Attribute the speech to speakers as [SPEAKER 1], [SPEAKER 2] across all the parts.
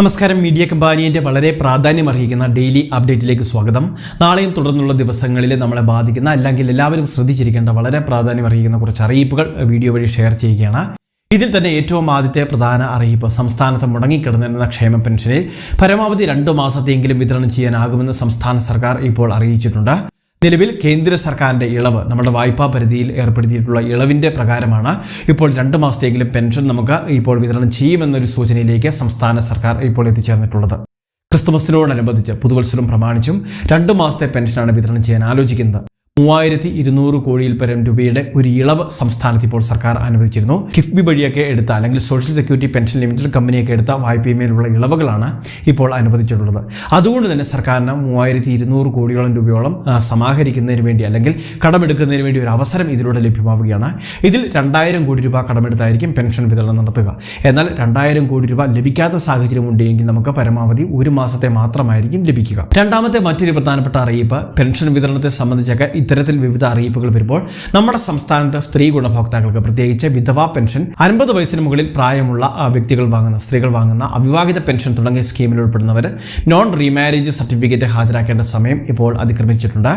[SPEAKER 1] നമസ്കാരം. മീഡിയ കമ്പാനിയന്റെ വളരെ പ്രാധാന്യം അർഹിക്കുന്ന ഡെയിലി അപ്ഡേറ്റിലേക്ക് സ്വാഗതം. നാളെയും തുടർന്നുള്ള ദിവസങ്ങളിൽ നമ്മളെ ബാധിക്കുന്ന അല്ലെങ്കിൽ എല്ലാവരും ശ്രദ്ധിച്ചിരിക്കേണ്ട വളരെ പ്രാധാന്യം അർഹിക്കുന്ന കുറച്ച് അറിയിപ്പുകൾ വീഡിയോ വഴി ഷെയർ ചെയ്യുകയാണ്. ഇതിൽ തന്നെ ഏറ്റവും ആദ്യത്തെ പ്രധാന അറിയിപ്പ് സംസ്ഥാനത്ത് മുടങ്ങിക്കിടന്നിരുന്ന ക്ഷേമ പെൻഷനിൽ പരമാവധി രണ്ടു മാസത്തെയെങ്കിലും വിതരണം ചെയ്യാനാകുമെന്ന് സംസ്ഥാന സർക്കാർ ഇപ്പോൾ അറിയിച്ചിട്ടുണ്ട്. നിലവിൽ കേന്ദ്ര സർക്കാരിന്റെ ഇളവ് നമ്മുടെ വായ്പാ പരിധിയിൽ ഏർപ്പെടുത്തിയിട്ടുള്ള ഇളവിന്റെ പ്രകാരമാണ് ഇപ്പോൾ രണ്ട് മാസത്തേക്കിലും പെൻഷൻ നമുക്ക് ഇപ്പോൾ വിതരണം ചെയ്യുമെന്നൊരു സൂചനയിലേക്ക് സംസ്ഥാന സർക്കാർ ഇപ്പോൾ എത്തിച്ചേർന്നിട്ടുള്ളത്. ക്രിസ്തുമസിനോടനുബന്ധിച്ച് പുതുവത്സരം പ്രമാണിച്ചും രണ്ട് മാസത്തെ പെൻഷനാണ് വിതരണം ചെയ്യാൻ ആലോചിക്കുന്നത്. മൂവായിരത്തി ഇരുന്നൂറ് കോടിയിൽ പരം രൂപയുടെ ഒരു ഇളവ് സംസ്ഥാനത്ത് ഇപ്പോൾ സർക്കാർ അനുവദിച്ചിരുന്നു. കിഫ്ബി വഴിയൊക്കെ എടുത്ത അല്ലെങ്കിൽ സോഷ്യൽ സെക്യൂരിറ്റി പെൻഷൻ ലിമിറ്റഡ് കമ്പനിയൊക്കെ എടുത്ത വായ്പയുമേലുള്ള ഇളവുകളാണ് ഇപ്പോൾ അനുവദിച്ചിട്ടുള്ളത്. അതുകൊണ്ട് തന്നെ സർക്കാരിന് മൂവായിരത്തി ഇരുന്നൂറ് കോടിയോളം രൂപയോളം സമാഹരിക്കുന്നതിന് വേണ്ടി അല്ലെങ്കിൽ കടമെടുക്കുന്നതിന് വേണ്ടി ഒരു അവസരം ഇതിലൂടെ ലഭ്യമാവുകയാണ്. ഇതിൽ രണ്ടായിരം കോടി രൂപ കടമെടുത്തായിരിക്കും പെൻഷൻ വിതരണം നടത്തുക. എന്നാൽ രണ്ടായിരം കോടി രൂപ ലഭിക്കാത്ത സാഹചര്യം ഉണ്ടെങ്കിൽ നമുക്ക് പരമാവധി ഒരു മാസത്തെ മാത്രമായിരിക്കും ലഭിക്കുക. രണ്ടാമത്തെ മറ്റൊരു പ്രധാനപ്പെട്ട അറിയിപ്പ് പെൻഷൻ വിതരണത്തെ സംബന്ധിച്ചൊക്കെ ഇത്തരത്തിൽ വിവിധ അറിയിപ്പുകൾ വരുമ്പോൾ നമ്മുടെ സംസ്ഥാനത്ത് സ്ത്രീ ഗുണഭോക്താക്കൾക്ക് പ്രത്യേകിച്ച് വിധവാ പെൻഷൻ അൻപത് വയസ്സിന് മുകളിൽ പ്രായമുള്ള വ്യക്തികൾ വാങ്ങുന്ന സ്ത്രീകൾ വാങ്ങുന്ന അവിവാഹിത പെൻഷൻ തുടങ്ങിയ സ്കീമിൽ ഉൾപ്പെടുന്നവർ നോൺ റീമാരേജ് സർട്ടിഫിക്കറ്റ് ഹാജരാക്കേണ്ട സമയം ഇപ്പോൾ അതിക്രമിച്ചിട്ടുണ്ട്.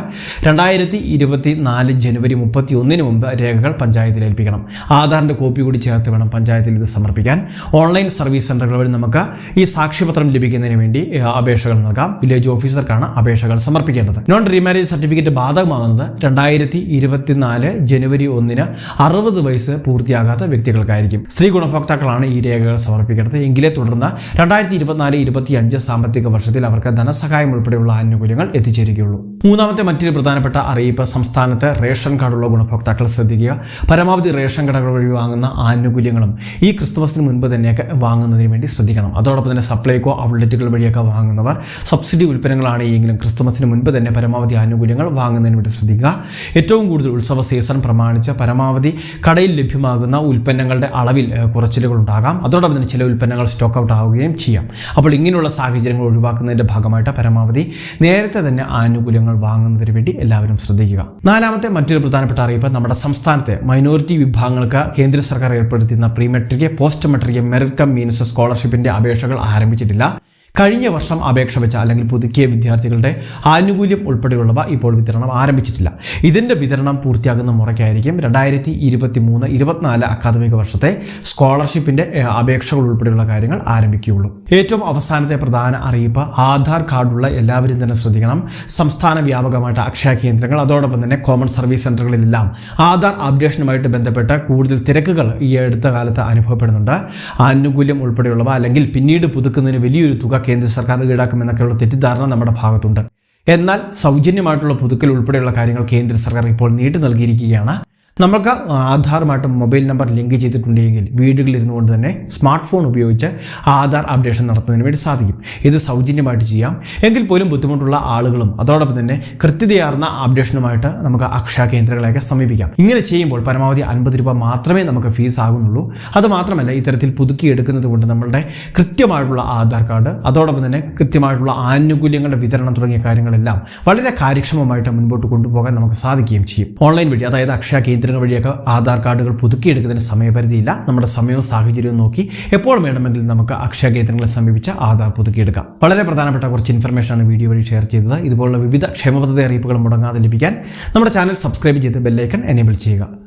[SPEAKER 1] രണ്ടായിരത്തി ഇരുപത്തി നാല് ജനുവരി മുപ്പത്തി ഒന്നിന് മുമ്പ് രേഖകൾ പഞ്ചായത്തിൽ ഏൽപ്പിക്കണം. ആധാറിന്റെ കോപ്പി കൂടി ചേർത്ത് വേണം പഞ്ചായത്തിൽ ഇത് സമർപ്പിക്കാൻ. ഓൺലൈൻ സർവീസ് സെന്ററുകൾ വഴി നമുക്ക് ഈ സാക്ഷ്യപത്രം ലഭിക്കുന്നതിന് വേണ്ടി അപേക്ഷകൾ നൽകാം. വില്ലേജ് ഓഫീസർക്കാണ് അപേക്ഷകൾ സമർപ്പിക്കേണ്ടത്. നോൺ റീമാരേജ് സർട്ടിഫിക്കറ്റ് ബാധകമാകുന്നത് രണ്ടായിരത്തി ഇരുപത്തിനാല് ജനുവരി ഒന്നിന് അറുപത് വയസ്സ് പൂർത്തിയാകാത്ത വ്യക്തികൾക്കായിരിക്കും. സ്ത്രീ ഗുണഭോക്താക്കളാണ് ഈ രേഖകൾ സമർപ്പിക്കേണ്ടത്. എങ്കിലേ തുടർന്ന് രണ്ടായിരത്തി ഇരുപത്തിനാല് ഇരുപത്തി അഞ്ച് സാമ്പത്തിക വർഷത്തിൽ അവർക്ക് ധനസഹായം ഉൾപ്പെടെയുള്ള ആനുകൂല്യങ്ങൾ എത്തിച്ചേരുകയുള്ളൂ. മൂന്നാമത്തെ മറ്റൊരു പ്രധാനപ്പെട്ട അറിയിപ്പ് സംസ്ഥാനത്ത് റേഷൻ കാർഡുള്ള ഗുണഭോക്താക്കൾ ശ്രദ്ധിക്കുക. പരമാവധി റേഷൻ കടകൾ വഴി വാങ്ങുന്ന ആനുകൂല്യങ്ങളും ഈ ക്രിസ്തുമസിന് മുൻപ് തന്നെയൊക്കെ വാങ്ങുന്നതിന് വേണ്ടി ശ്രദ്ധിക്കണം. അതോടൊപ്പം തന്നെ സപ്ലൈകോ ഔട്ട്ലെറ്റുകൾ വഴിയൊക്കെ വാങ്ങുന്നവർ സബ്സിഡി ഉൽപ്പന്നങ്ങളാണ് എങ്കിലും ക്രിസ്തുമസിന് മുൻപ് തന്നെ പരമാവധി ആനുകൂല്യങ്ങൾ വാങ്ങുന്നതിന് വേണ്ടി ശ്രദ്ധിക്കുക. ഏറ്റവും കൂടുതൽ ഉത്സവ സീസൺ പ്രമാണിച്ച് പരമാവധി കടയിൽ ലഭ്യമാകുന്ന ഉൽപ്പന്നങ്ങളുടെ അളവിൽ കുറച്ചിലുകൾ ഉണ്ടാകാം. അതോടൊപ്പം തന്നെ ചില ഉൽപ്പന്നങ്ങൾ സ്റ്റോക്ക് ഔട്ട് ആവുകയും ചെയ്യാം. അപ്പോൾ ഇങ്ങനെയുള്ള സാഹചര്യങ്ങൾ ഒഴിവാക്കുന്നതിന്റെ ഭാഗമായിട്ട് പരമാവധി നേരത്തെ തന്നെ ആനുകൂല്യങ്ങൾ വാങ്ങുന്നതിന് വേണ്ടി എല്ലാവരും ശ്രദ്ധിക്കുക. നാലാമത്തെ മറ്റൊരു പ്രധാനപ്പെട്ട അറിയിപ്പ് നമ്മുടെ സംസ്ഥാനത്തെ മൈനോറിറ്റി വിഭാഗങ്ങൾക്ക് കേന്ദ്ര സർക്കാർ ഏർപ്പെടുത്തുന്ന pre matric post matric merit cum means സ്കോളർഷിപ്പിന്റെ അപേക്ഷകൾ ആരംഭിച്ചിട്ടില്ല. കഴിഞ്ഞ വർഷം അപേക്ഷ വെച്ച അല്ലെങ്കിൽ പുതുക്കിയ വിദ്യാർത്ഥികളുടെ ആനുകൂല്യം ഉൾപ്പെടെയുള്ളവ ഇപ്പോൾ വിതരണം ആരംഭിച്ചിട്ടില്ല. ഇതിന്റെ വിതരണം പൂർത്തിയാകുന്ന മുറയ്ക്കായിരിക്കും രണ്ടായിരത്തി ഇരുപത്തി മൂന്ന് ഇരുപത്തിനാല് അക്കാദമിക വർഷത്തെ സ്കോളർഷിപ്പിന്റെ അപേക്ഷകൾ ഉൾപ്പെടെയുള്ള കാര്യങ്ങൾ ആരംഭിക്കുകയുള്ളൂ. ഏറ്റവും അവസാനത്തെ പ്രധാന അറിയിപ്പ് ആധാർ കാർഡുള്ള എല്ലാവരും തന്നെ ശ്രദ്ധിക്കണം. സംസ്ഥാന വ്യാപകമായിട്ട് അക്ഷയ കേന്ദ്രങ്ങൾ അതോടൊപ്പം തന്നെ കോമൺ സർവീസ് സെന്ററുകളിലെല്ലാം ആധാർ അപ്ഡേഷനുമായിട്ട് ബന്ധപ്പെട്ട കൂടുതൽ തിരക്കുകൾ ഈ അടുത്ത കാലത്ത് അനുഭവപ്പെടുന്നുണ്ട്. ആനുകൂല്യം ഉൾപ്പെടെയുള്ളവ അല്ലെങ്കിൽ പിന്നീട് പുതുക്കുന്നതിന് വലിയൊരു തുക കേന്ദ്ര സർക്കാർ ഈടാക്കുമെന്നൊക്കെയുള്ള തെറ്റിദ്ധാരണ നമ്മുടെ ഭാഗത്തുണ്ട്. എന്നാൽ സൗജന്യമായിട്ടുള്ള പുതുക്കൽ ഉൾപ്പെടെയുള്ള കാര്യങ്ങൾ കേന്ദ്ര സർക്കാർ ഇപ്പോൾ നീട്ടി നൽകിയിരിക്കുകയാണ്. നമുക്ക് ആധാറുമായിട്ട് മൊബൈൽ നമ്പർ ലിങ്ക് ചെയ്തിട്ടുണ്ടെങ്കിൽ വീടുകളിൽ ഇരുന്നുകൊണ്ട് തന്നെ സ്മാർട്ട് ഫോൺ ഉപയോഗിച്ച് ആധാർ അപ്ഡേഷൻ നടത്തുന്നതിന് വേണ്ടി സാധിക്കും. ഇത് സൗജന്യമായിട്ട് ചെയ്യാം. എങ്കിൽ പോലും ബുദ്ധിമുട്ടുള്ള ആളുകളും അതോടൊപ്പം തന്നെ കൃത്യതയാർന്ന അപ്ഡേഷനുമായിട്ട് നമുക്ക് അക്ഷയ കേന്ദ്രങ്ങളെയൊക്കെ സമീപിക്കാം. ഇങ്ങനെ ചെയ്യുമ്പോൾ പരമാവധി അൻപത് രൂപ മാത്രമേ നമുക്ക് ഫീസ് ആകുന്നുള്ളൂ. അതുമാത്രമല്ല ഇത്തരത്തിൽ പുതുക്കിയെടുക്കുന്നത് കൊണ്ട് നമ്മളുടെ കൃത്യമായിട്ടുള്ള ആധാർ കാർഡ് അതോടൊപ്പം തന്നെ കൃത്യമായിട്ടുള്ള ആനുകൂല്യങ്ങളുടെ വിതരണം തുടങ്ങിയ കാര്യങ്ങളെല്ലാം വളരെ കാര്യക്ഷമമായിട്ട് മുൻപോട്ട് കൊണ്ടുപോകാൻ നമുക്ക് സാധിക്കുകയും ചെയ്യും. ഓൺലൈൻ വഴി അതായത് അക്ഷയ കേന്ദ്രങ്ങൾ വഴിയൊക്കെ ആധാർ കാർഡുകൾ പുതുക്കിയെടുക്കുന്നതിന് സമയപരിധിയില്ല. നമ്മുടെ സമയവും സാഹചര്യവും നോക്കി എപ്പോൾ വേണമെങ്കിലും നമുക്ക് അക്ഷയ കേന്ദ്രങ്ങളെ സമീപിച്ച് ആധാർ പുതുക്കിയെടുക്കാം. വളരെ പ്രധാനപ്പെട്ട കുറച്ച് ഇൻഫർമേഷനാണ് വീഡിയോ വഴി ഷെയർ ചെയ്തത്. ഇതുപോലുള്ള വിവിധ ക്ഷേമ പദ്ധതി അറിയിപ്പുകൾ മുടങ്ങാതെ ലഭിക്കാൻ നമ്മുടെ ചാനൽ സബ്സ്ക്രൈബ് ചെയ്ത് ബെല്ലൈക്കൺ എനേബിൾ ചെയ്യുക.